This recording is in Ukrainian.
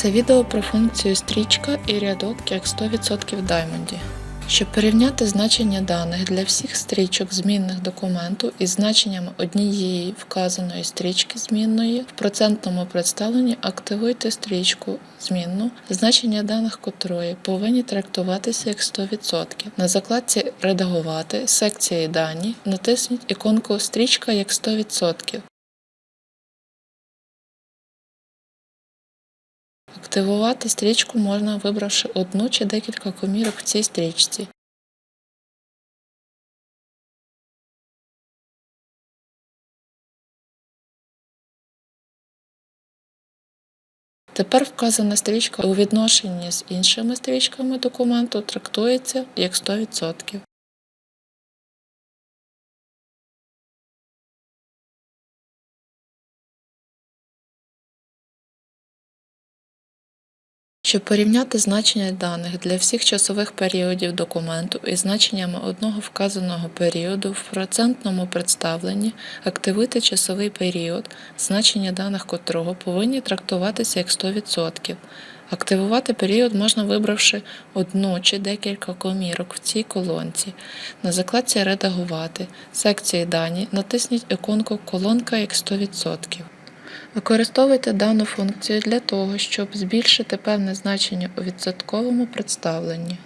Це відео про функцію стрічка і рядок як 100% в Diamond. Щоб порівняти значення даних для всіх стрічок змінних документу із значеннями однієї вказаної стрічки змінної, в процентному представленні активуйте стрічку змінну, значення даних котрої повинні трактуватися як 100%. На закладці Редагувати секції дані натисніть іконку Стрічка як 100%. Активувати стрічку можна, вибравши одну чи декілька комірок в цій стрічці. Тепер вказана стрічка у відношенні з іншими стрічками документу трактується як 100%. Щоб порівняти значення даних для всіх часових періодів документу із значеннями одного вказаного періоду в процентному представленні, активуйте часовий період, значення даних котрого повинні трактуватися як 100%. Активувати період можна вибравши одну чи декілька комірок в цій колонці. На закладці Редагувати, секції Дані натисніть іконку Колонка як 100%. Використовуйте дану функцію для того, щоб збільшити певне значення у відсотковому представленні.